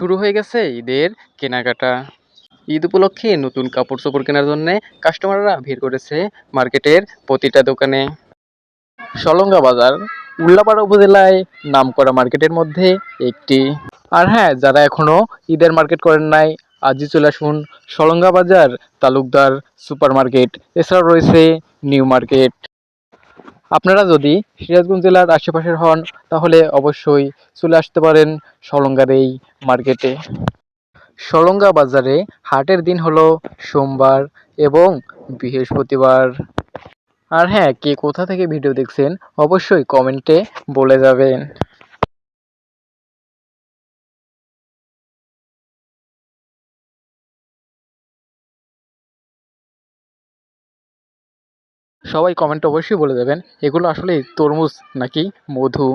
শুরু হয়ে গেছে ঈদের কেনাকাটা। ঈদ উপলক্ষে নতুন কাপড় চোপড় কেনার জন্য কাস্টমাররা ভিড় করেছে মার্কেটের প্রতিটা দোকানে। সলঙ্গা বাজার, উল্লাপাড়া উপজেলায় নামকরা মার্কেটের মধ্যে একটি। আর হ্যাঁ যারা এখনও ঈদের মার্কেট করেন নাই, আজই চলে আসুন সলঙ্গা বাজার, তালুকদার সুপার মার্কেট এছাড়াও রয়েছে নিউ মার্কেট। আপনারা যদি সিরাজগঞ্জ জেলার আশেপাশের হন, তাহলে অবশ্যই চলে আসতে পারেন সলঙ্গার এই মার্কেটে। সলঙ্গা বাজারে হাটের দিন হলো সোমবার এবং বৃহস্পতিবার। আর হ্যাঁ কে কোথা থেকে ভিডিও দেখছেন, অবশ্যই কমেন্টে বলে যাবেন। সবাই কমেন্ট অবশ্যই বলে দেবেন। এগুলো আসলে তরমুজ নাকি মধু?